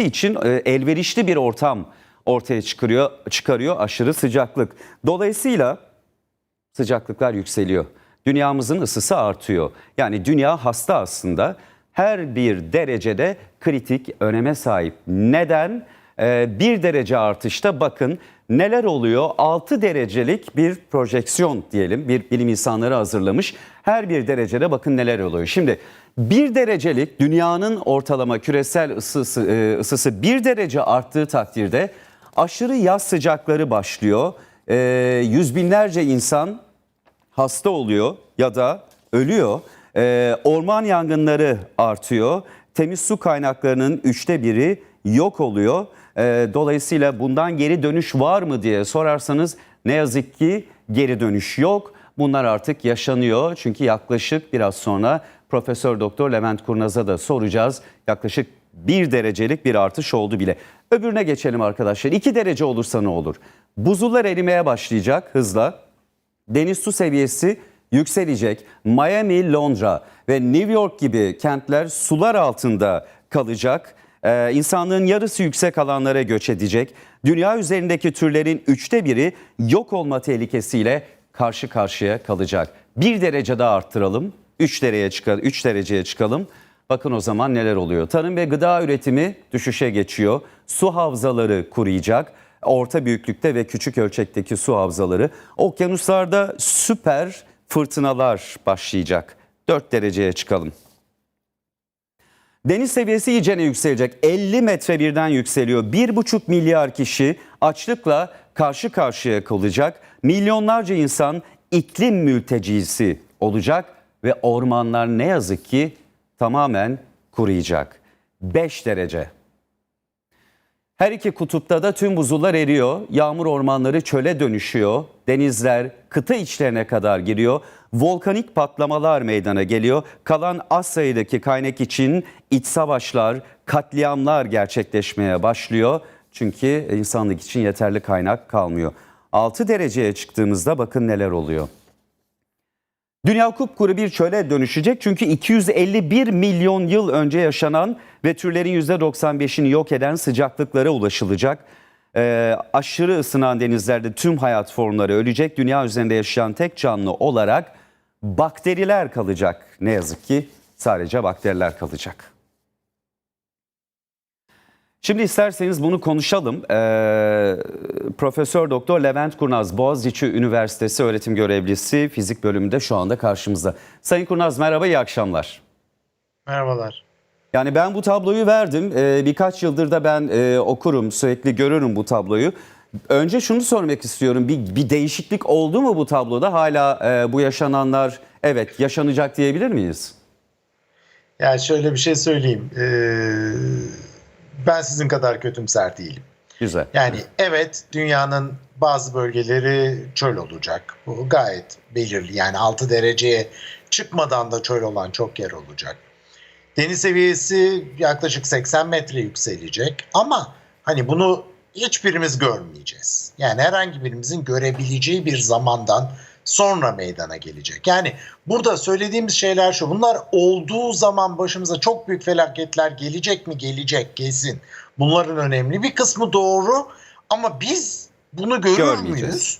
gelişmesi için e, elverişli bir ortam ortaya çıkarıyor, çıkarıyor aşırı sıcaklık. Dolayısıyla sıcaklıklar yükseliyor. Dünyamızın ısısı artıyor. Yani dünya hasta aslında. Her bir derecede kritik öneme sahip. Neden? Ee, bir derece artışta bakın neler oluyor? 6 derecelik bir projeksiyon diyelim. Bir bilim insanları hazırlamış. Her bir derecede bakın neler oluyor. Şimdi bir derecelik dünyanın ortalama küresel ısısı, e, ısısı bir derece arttığı takdirde aşırı yaz sıcakları başlıyor. Ee, yüz binlerce insan hasta oluyor ya da ölüyor. Ee, orman yangınları artıyor. Temiz su kaynaklarının üçte biri yok oluyor. Ee, dolayısıyla bundan geri dönüş var mı diye sorarsanız ne yazık ki geri dönüş yok. Bunlar artık yaşanıyor. Çünkü yaklaşık biraz sonra Profesör Doktor Levent Kurnaz'a da soracağız. Yaklaşık bir derecelik bir artış oldu bile. Öbürüne geçelim arkadaşlar. 2 derece olursa ne olur? Buzullar erimeye başlayacak hızla deniz su seviyesi yükselecek. Miami, Londra ve New York gibi kentler sular altında kalacak. Ee, insanlığın yarısı yüksek alanlara göç edecek. Dünya üzerindeki türlerin üçte biri yok olma tehlikesiyle karşı karşıya kalacak. Bir derece daha arttıralım. 3 dereceye çıkalım. 3 dereceye çıkalım. Bakın o zaman neler oluyor. Tarım ve gıda üretimi düşüşe geçiyor. Su havzaları kuruyacak orta büyüklükte ve küçük ölçekteki su havzaları. Okyanuslarda süper fırtınalar başlayacak. 4 dereceye çıkalım. Deniz seviyesi iyicene yükselecek. 50 metre birden yükseliyor. 1,5 milyar kişi açlıkla karşı karşıya kalacak. Milyonlarca insan iklim mültecisi olacak ve ormanlar ne yazık ki tamamen kuruyacak. 5 derece. Her iki kutupta da tüm buzullar eriyor. Yağmur ormanları çöle dönüşüyor. Denizler kıta içlerine kadar giriyor. Volkanik patlamalar meydana geliyor. Kalan az sayıdaki kaynak için iç savaşlar, katliamlar gerçekleşmeye başlıyor. Çünkü insanlık için yeterli kaynak kalmıyor. 6 dereceye çıktığımızda bakın neler oluyor. Dünya kupkuru bir çöle dönüşecek çünkü 251 milyon yıl önce yaşanan ve türlerin %95'ini yok eden sıcaklıklara ulaşılacak. Ee, aşırı ısınan denizlerde tüm hayat formları ölecek. Dünya üzerinde yaşayan tek canlı olarak bakteriler kalacak. Ne yazık ki sadece bakteriler kalacak. Şimdi isterseniz bunu konuşalım. Ee, Profesör Doktor Levent Kurnaz, Boğaziçi Üniversitesi öğretim görevlisi fizik bölümünde şu anda karşımızda. Sayın Kurnaz merhaba, iyi akşamlar. Merhabalar. Yani ben bu tabloyu verdim. Ee, birkaç yıldır da ben e, okurum, sürekli görürüm bu tabloyu. Önce şunu sormak istiyorum. Bir, bir değişiklik oldu mu bu tabloda? Hala e, bu yaşananlar evet yaşanacak diyebilir miyiz? Yani şöyle bir şey söyleyeyim. Ee, ben sizin kadar kötümser değilim. Güzel. Yani evet dünyanın bazı bölgeleri çöl olacak. Bu gayet belirli. Yani 6 dereceye çıkmadan da çöl olan çok yer olacak. Deniz seviyesi yaklaşık 80 metre yükselecek ama hani bunu hiçbirimiz görmeyeceğiz. Yani herhangi birimizin görebileceği bir zamandan sonra meydana gelecek. Yani burada söylediğimiz şeyler şu. Bunlar olduğu zaman başımıza çok büyük felaketler gelecek mi? Gelecek kesin. Bunların önemli bir kısmı doğru ama biz bunu görür müyüz?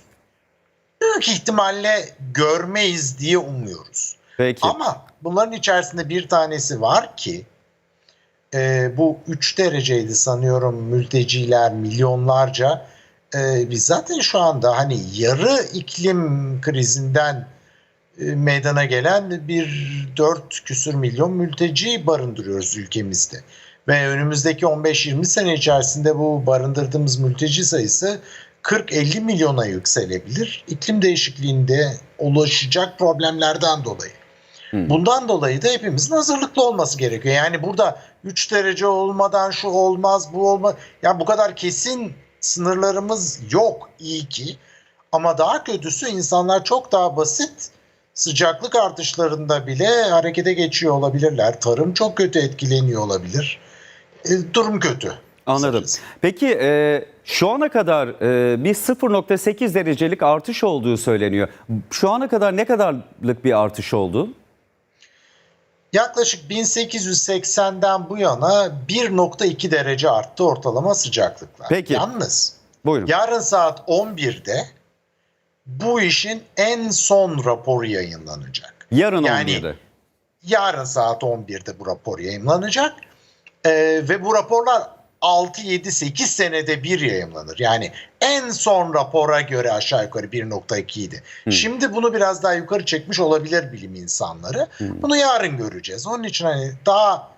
Büyük ihtimalle görmeyiz diye umuyoruz. Peki. Ama bunların içerisinde bir tanesi var ki e, bu 3 dereceydi sanıyorum mülteciler milyonlarca. E, biz zaten şu anda hani yarı iklim krizinden e, meydana gelen bir 4 küsür milyon mülteci barındırıyoruz ülkemizde. Ve önümüzdeki 15-20 sene içerisinde bu barındırdığımız mülteci sayısı 40-50 milyona yükselebilir. İklim değişikliğinde ulaşacak problemlerden dolayı. Bundan dolayı da hepimizin hazırlıklı olması gerekiyor. Yani burada 3 derece olmadan şu olmaz, bu olmaz. Yani bu kadar kesin sınırlarımız yok iyi ki. Ama daha kötüsü insanlar çok daha basit sıcaklık artışlarında bile harekete geçiyor olabilirler. Tarım çok kötü etkileniyor olabilir. E, durum kötü. Anladım. Peki e, şu ana kadar e, bir 0.8 derecelik artış olduğu söyleniyor. Şu ana kadar ne kadarlık bir artış oldu? Yaklaşık 1880'den bu yana 1.2 derece arttı ortalama sıcaklıklar. Peki. Yalnız Buyurun. yarın saat 11'de bu işin en son raporu yayınlanacak. Yarın yani- 11'de. Yarın saat 11'de bu rapor yayınlanacak. Ee, ve bu raporlar 6, 7, 8 senede bir yayınlanır. Yani en son rapora göre aşağı yukarı 1.2 idi. Şimdi bunu biraz daha yukarı çekmiş olabilir bilim insanları. Bunu yarın göreceğiz. Onun için hani daha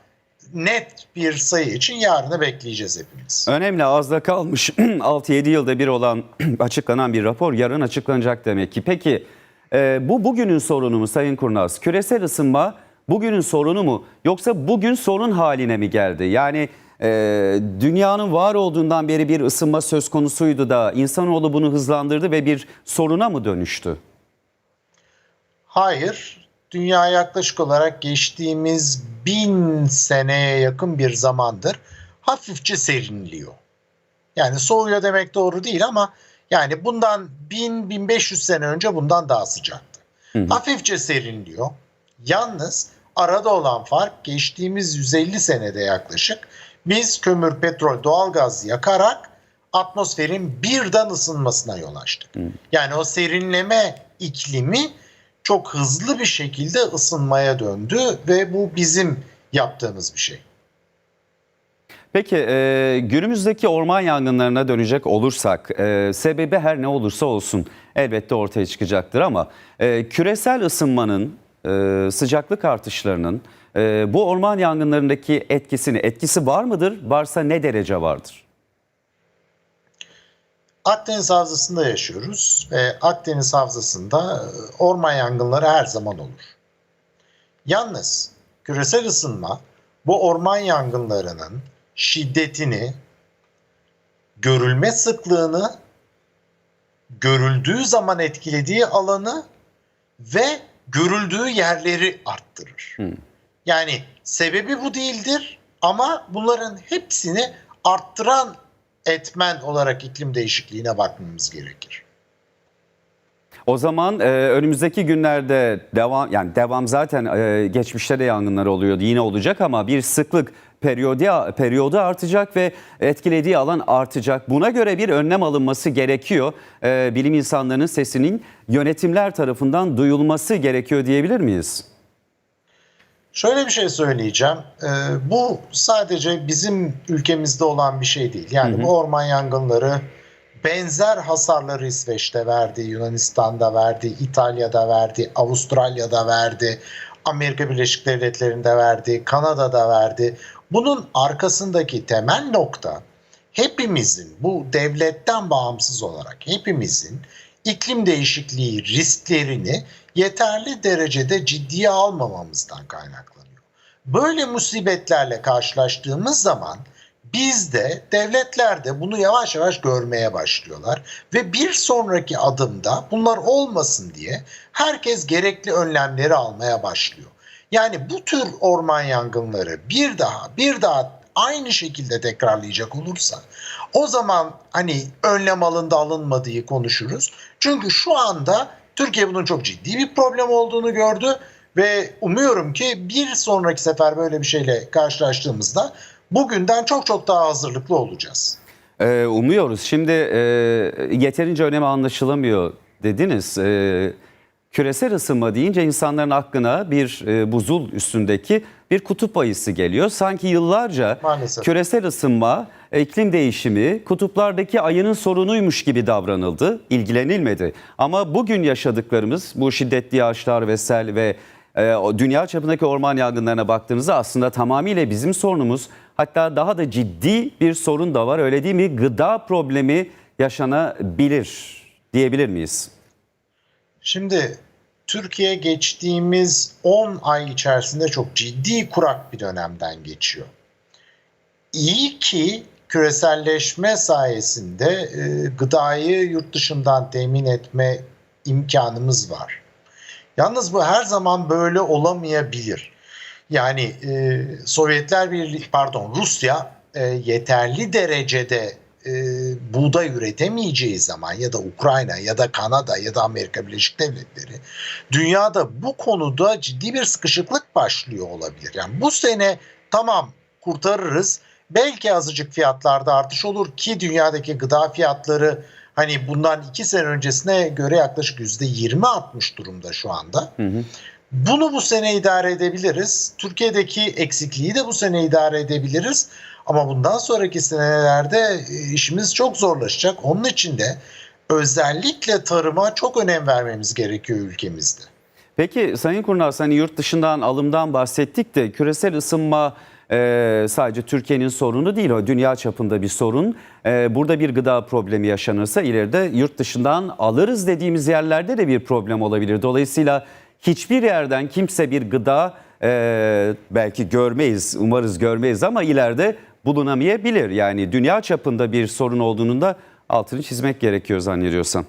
net bir sayı için yarını bekleyeceğiz hepimiz. Önemli az da kalmış 6-7 yılda bir olan açıklanan bir rapor yarın açıklanacak demek ki. Peki e, bu bugünün sorunu mu Sayın Kurnaz? Küresel ısınma bugünün sorunu mu yoksa bugün sorun haline mi geldi? Yani e, dünyanın var olduğundan beri bir ısınma söz konusuydu da insanoğlu bunu hızlandırdı ve bir soruna mı dönüştü? Hayır. Dünya yaklaşık olarak geçtiğimiz bin seneye yakın bir zamandır hafifçe serinliyor. Yani soğuyor demek doğru değil ama yani bundan 1000-1500 sene önce bundan daha sıcaktı. Hafifçe serinliyor. Yalnız arada olan fark geçtiğimiz 150 senede yaklaşık biz kömür, petrol, doğalgaz yakarak atmosferin birden ısınmasına yol açtık. Yani o serinleme iklimi çok hızlı bir şekilde ısınmaya döndü ve bu bizim yaptığımız bir şey. Peki e, günümüzdeki orman yangınlarına dönecek olursak e, sebebi her ne olursa olsun elbette ortaya çıkacaktır ama e, küresel ısınmanın e, sıcaklık artışlarının e, bu orman yangınlarındaki etkisini etkisi var mıdır? Varsa ne derece vardır? Akdeniz Havzası'nda yaşıyoruz ve Akdeniz Havzası'nda e, orman yangınları her zaman olur. Yalnız küresel ısınma bu orman yangınlarının şiddetini, görülme sıklığını, görüldüğü zaman etkilediği alanı ve görüldüğü yerleri arttırır. Yani sebebi bu değildir ama bunların hepsini arttıran etmen olarak iklim değişikliğine bakmamız gerekir. O zaman e, önümüzdeki günlerde devam yani devam zaten e, geçmişte de yangınlar oluyordu yine olacak ama bir sıklık periyodi, periyodu artacak ve etkilediği alan artacak. Buna göre bir önlem alınması gerekiyor. E, bilim insanlarının sesinin yönetimler tarafından duyulması gerekiyor diyebilir miyiz? Şöyle bir şey söyleyeceğim. Ee, bu sadece bizim ülkemizde olan bir şey değil. Yani bu orman yangınları benzer hasarları İsveç'te verdi, Yunanistan'da verdi, İtalya'da verdi, Avustralya'da verdi, Amerika Birleşik Devletleri'nde verdi, Kanada'da verdi. Bunun arkasındaki temel nokta hepimizin bu devletten bağımsız olarak hepimizin iklim değişikliği risklerini yeterli derecede ciddiye almamamızdan kaynaklanıyor. Böyle musibetlerle karşılaştığımız zaman biz de devletler de bunu yavaş yavaş görmeye başlıyorlar ve bir sonraki adımda bunlar olmasın diye herkes gerekli önlemleri almaya başlıyor. Yani bu tür orman yangınları bir daha bir daha aynı şekilde tekrarlayacak olursa o zaman hani önlem alındı alınmadığı konuşuruz. Çünkü şu anda Türkiye bunun çok ciddi bir problem olduğunu gördü ve umuyorum ki bir sonraki sefer böyle bir şeyle karşılaştığımızda bugünden çok çok daha hazırlıklı olacağız. Ee, umuyoruz. Şimdi e, yeterince önemi anlaşılamıyor dediniz. E, küresel ısınma deyince insanların aklına bir e, buzul üstündeki bir kutup ayısı geliyor. Sanki yıllarca Maalesef. küresel ısınma, iklim değişimi kutuplardaki ayının sorunuymuş gibi davranıldı, ilgilenilmedi. Ama bugün yaşadıklarımız bu şiddetli yağışlar ve sel ve e, dünya çapındaki orman yangınlarına baktığınızda aslında tamamıyla bizim sorunumuz. Hatta daha da ciddi bir sorun da var öyle değil mi? Gıda problemi yaşanabilir diyebilir miyiz? Şimdi Türkiye geçtiğimiz 10 ay içerisinde çok ciddi kurak bir dönemden geçiyor. İyi ki küreselleşme sayesinde e, gıdayı yurt dışından temin etme imkanımız var. Yalnız bu her zaman böyle olamayabilir. Yani e, Sovyetler Birliği, pardon Rusya e, yeterli derecede e, buğday üretemeyeceği zaman ya da Ukrayna ya da Kanada ya da Amerika Birleşik Devletleri dünyada bu konuda ciddi bir sıkışıklık başlıyor olabilir. Yani bu sene tamam kurtarırız. Belki azıcık fiyatlarda artış olur ki dünyadaki gıda fiyatları hani bundan iki sene öncesine göre yaklaşık yüzde yirmi artmış durumda şu anda. Hı hı. Bunu bu sene idare edebiliriz. Türkiye'deki eksikliği de bu sene idare edebiliriz. Ama bundan sonraki senelerde e, işimiz çok zorlaşacak. Onun için de özellikle tarıma çok önem vermemiz gerekiyor ülkemizde. Peki Sayın Kurnaz hani yurt dışından alımdan bahsettik de küresel ısınma e, sadece Türkiye'nin sorunu değil o dünya çapında bir sorun. E, burada bir gıda problemi yaşanırsa ileride yurt dışından alırız dediğimiz yerlerde de bir problem olabilir. Dolayısıyla hiçbir yerden kimse bir gıda e, belki görmeyiz umarız görmeyiz ama ileride bulunamayabilir. Yani dünya çapında bir sorun olduğunun da altını çizmek gerekiyor zannediyorsam.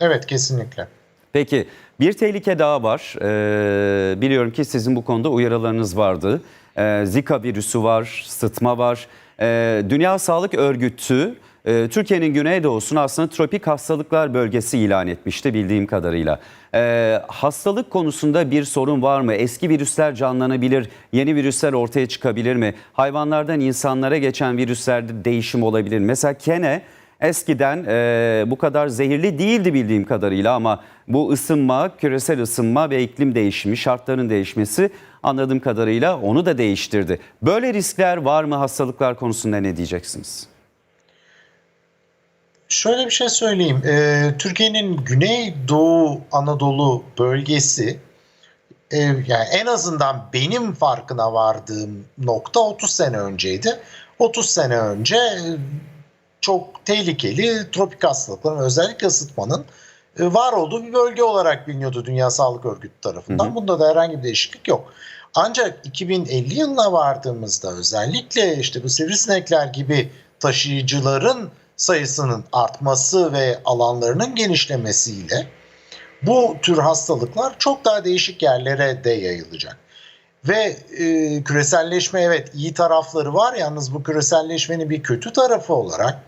Evet kesinlikle. Peki bir tehlike daha var. Ee, biliyorum ki sizin bu konuda uyarılarınız vardı. Ee, Zika virüsü var, sıtma var. Ee, Dünya Sağlık Örgütü e, Türkiye'nin güneydoğusunu aslında tropik hastalıklar bölgesi ilan etmişti bildiğim kadarıyla. Ee, hastalık konusunda bir sorun var mı? Eski virüsler canlanabilir, yeni virüsler ortaya çıkabilir mi? Hayvanlardan insanlara geçen virüslerde değişim olabilir? Mesela kene Eskiden e, bu kadar zehirli değildi bildiğim kadarıyla ama bu ısınma, küresel ısınma ve iklim değişimi, şartların değişmesi anladığım kadarıyla onu da değiştirdi. Böyle riskler var mı hastalıklar konusunda ne diyeceksiniz? Şöyle bir şey söyleyeyim. Ee, Türkiye'nin Güneydoğu Anadolu bölgesi e, yani en azından benim farkına vardığım nokta 30 sene önceydi. 30 sene önce e, çok tehlikeli tropik hastalıkların özellikle ısıtmanın e, var olduğu bir bölge olarak biliniyordu Dünya Sağlık Örgütü tarafından. Hı hı. Bunda da herhangi bir değişiklik yok. Ancak 2050 yılına vardığımızda özellikle işte bu sivrisinekler gibi taşıyıcıların sayısının artması ve alanlarının genişlemesiyle bu tür hastalıklar çok daha değişik yerlere de yayılacak. Ve e, küreselleşme evet iyi tarafları var yalnız bu küreselleşmenin bir kötü tarafı olarak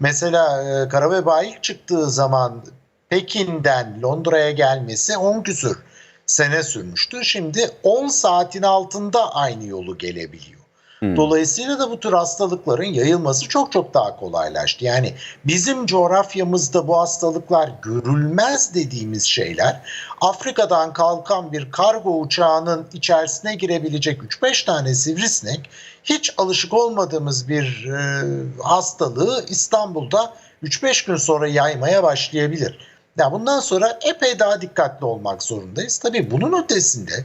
mesela e, kara veba ilk çıktığı zaman Pekin'den Londra'ya gelmesi 10 küsür sene sürmüştü. Şimdi 10 saatin altında aynı yolu gelebiliyor. Hmm. Dolayısıyla da bu tür hastalıkların yayılması çok çok daha kolaylaştı. Yani bizim coğrafyamızda bu hastalıklar görülmez dediğimiz şeyler Afrika'dan kalkan bir kargo uçağının içerisine girebilecek 3-5 tane sivrisinek hiç alışık olmadığımız bir e, hastalığı İstanbul'da 3-5 gün sonra yaymaya başlayabilir. Ya bundan sonra epey daha dikkatli olmak zorundayız. Tabii bunun ötesinde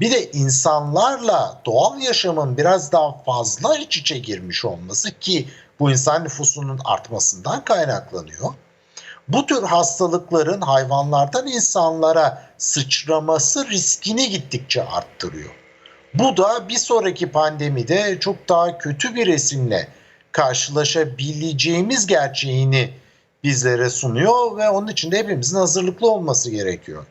bir de insanlarla doğal yaşamın biraz daha fazla iç içe girmiş olması ki bu insan nüfusunun artmasından kaynaklanıyor. Bu tür hastalıkların hayvanlardan insanlara sıçraması riskini gittikçe arttırıyor. Bu da bir sonraki pandemide çok daha kötü bir resimle karşılaşabileceğimiz gerçeğini bizlere sunuyor ve onun için de hepimizin hazırlıklı olması gerekiyor.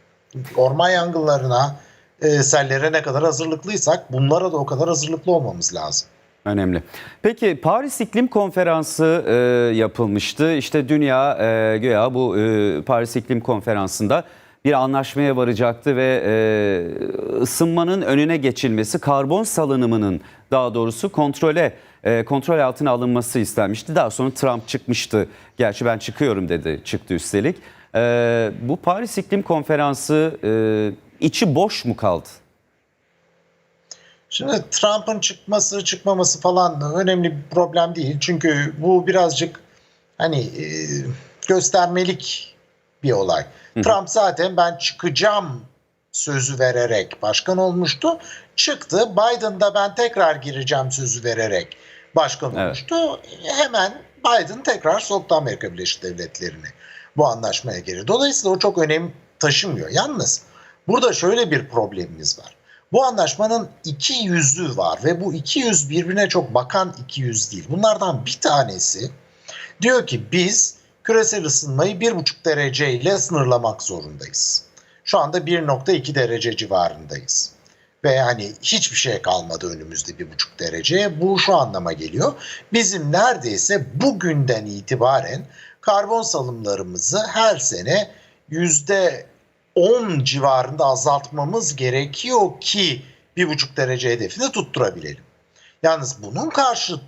Orman yangınlarına, e, sellere ne kadar hazırlıklıysak bunlara da o kadar hazırlıklı olmamız lazım. Önemli. Peki Paris İklim Konferansı e, yapılmıştı. İşte dünya e, güya bu e, Paris İklim Konferansı'nda bir anlaşmaya varacaktı ve e, ısınmanın önüne geçilmesi, karbon salınımının daha doğrusu kontrole e, kontrol altına alınması istenmişti. Daha sonra Trump çıkmıştı. Gerçi ben çıkıyorum dedi, çıktı üstelik. E, bu Paris İklim Konferansı e, içi boş mu kaldı? Şimdi Trump'ın çıkması çıkmaması falan önemli bir problem değil. Çünkü bu birazcık hani e, göstermelik bir olay. Trump zaten ben çıkacağım sözü vererek başkan olmuştu. Çıktı. Biden da ben tekrar gireceğim sözü vererek başkan Evet. olmuştu. Hemen Biden tekrar soktu Amerika Birleşik Devletleri'ni bu anlaşmaya geri. Dolayısıyla o çok önem taşımıyor. Yalnız burada şöyle bir problemimiz var. Bu anlaşmanın iki yüzü var ve bu iki yüz birbirine çok bakan iki yüz değil. Bunlardan bir tanesi diyor ki biz küresel ısınmayı bir buçuk derece ile sınırlamak zorundayız. Şu anda 1.2 derece civarındayız. ve hani hiçbir şey kalmadı önümüzde bir buçuk dereceye. Bu şu anlama geliyor. Bizim neredeyse bugünden itibaren karbon salımlarımızı her sene yüzde 10 civarında azaltmamız gerekiyor ki bir buçuk derece hedefini tutturabilelim. Yalnız bunun karşı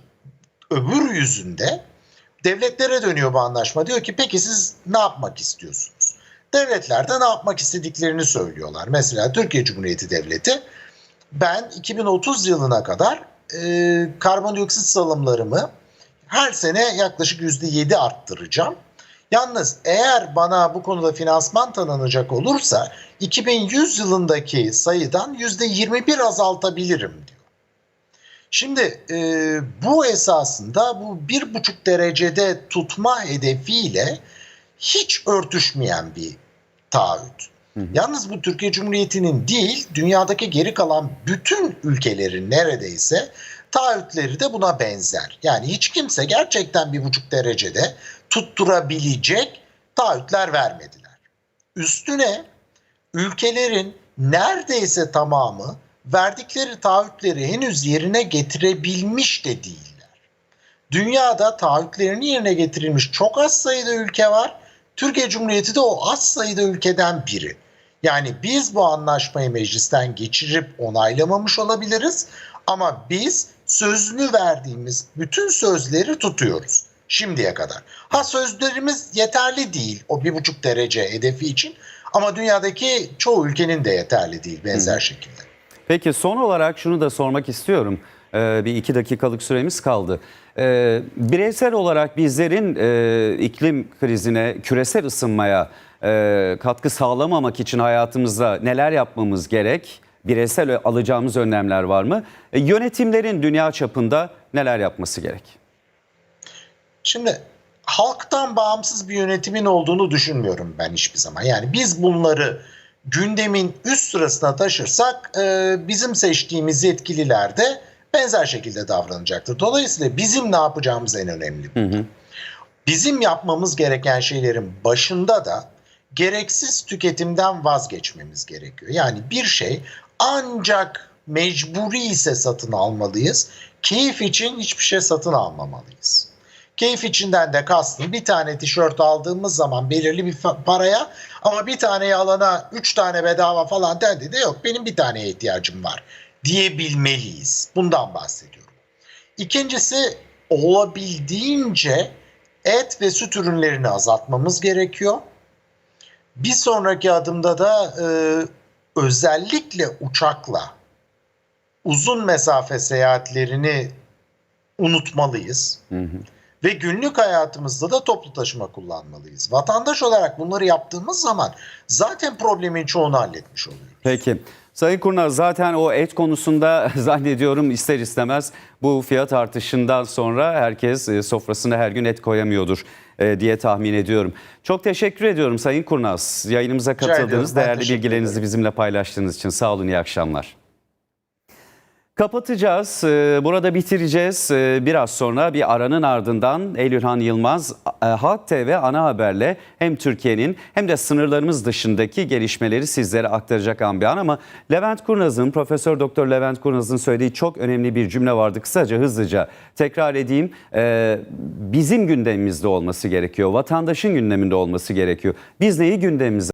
öbür yüzünde devletlere dönüyor bu anlaşma. Diyor ki peki siz ne yapmak istiyorsunuz? Devletler de ne yapmak istediklerini söylüyorlar. Mesela Türkiye Cumhuriyeti Devleti ben 2030 yılına kadar e, karbondioksit salımlarımı her sene yaklaşık %7 arttıracağım. Yalnız eğer bana bu konuda finansman tanınacak olursa 2100 yılındaki sayıdan %21 azaltabilirim diyor. Şimdi e, bu esasında bu bir buçuk derecede tutma hedefiyle hiç örtüşmeyen bir taahhüt. Yalnız bu Türkiye Cumhuriyeti'nin değil, dünyadaki geri kalan bütün ülkelerin neredeyse taahhütleri de buna benzer. Yani hiç kimse gerçekten bir buçuk derecede tutturabilecek taahhütler vermediler. Üstüne ülkelerin neredeyse tamamı verdikleri taahhütleri henüz yerine getirebilmiş de değiller. Dünyada taahhütlerini yerine getirilmiş çok az sayıda ülke var. Türkiye Cumhuriyeti de o az sayıda ülkeden biri. Yani biz bu anlaşmayı meclisten geçirip onaylamamış olabiliriz ama biz sözünü verdiğimiz bütün sözleri tutuyoruz şimdiye kadar. Ha sözlerimiz yeterli değil o bir buçuk derece hedefi için ama dünyadaki çoğu ülkenin de yeterli değil benzer şekilde. Peki son olarak şunu da sormak istiyorum. Ee, bir iki dakikalık süremiz kaldı. Ee, bireysel olarak bizlerin e, iklim krizine, küresel ısınmaya e, katkı sağlamamak için hayatımızda neler yapmamız gerek? Bireysel alacağımız önlemler var mı? E, yönetimlerin dünya çapında neler yapması gerek? Şimdi halktan bağımsız bir yönetimin olduğunu düşünmüyorum ben hiçbir zaman. Yani biz bunları gündemin üst sırasına taşırsak e, bizim seçtiğimiz yetkililer de benzer şekilde davranacaktır. Dolayısıyla bizim ne yapacağımız en önemli. burada. Bizim yapmamız gereken şeylerin başında da gereksiz tüketimden vazgeçmemiz gerekiyor. Yani bir şey ancak mecburi ise satın almalıyız. Keyif için hiçbir şey satın almamalıyız. Keyif içinden de kastım bir tane tişört aldığımız zaman belirli bir paraya ama bir taneyi alana üç tane bedava falan dendi de yok benim bir taneye ihtiyacım var diyebilmeliyiz. Bundan bahsediyorum. İkincisi olabildiğince et ve süt ürünlerini azaltmamız gerekiyor. Bir sonraki adımda da e, özellikle uçakla uzun mesafe seyahatlerini unutmalıyız. Ve günlük hayatımızda da toplu taşıma kullanmalıyız. Vatandaş olarak bunları yaptığımız zaman zaten problemin çoğunu halletmiş oluyoruz. Peki. Sayın Kurnaz zaten o et konusunda zannediyorum ister istemez bu fiyat artışından sonra herkes e, sofrasına her gün et koyamıyordur e, diye tahmin ediyorum. Çok teşekkür ediyorum Sayın Kurnaz. Yayınımıza katıldığınız, değerli bilgilerinizi bizimle paylaştığınız için sağ olun, iyi akşamlar. Kapatacağız. Ee, Burada bitireceğiz. Ee, Biraz sonra bir aranın ardından Eylülhan Yılmaz e, Halk TV ana haberle hem Türkiye'nin hem de sınırlarımız dışındaki gelişmeleri sizlere aktaracak an bir an ama Levent Kurnaz'ın Profesör Doktor Levent Kurnaz'ın söylediği çok önemli bir cümle vardı. Kısaca hızlıca tekrar edeyim. Ee, Bizim gündemimizde olması gerekiyor. Vatandaşın gündeminde olması gerekiyor. Biz neyi gündemimize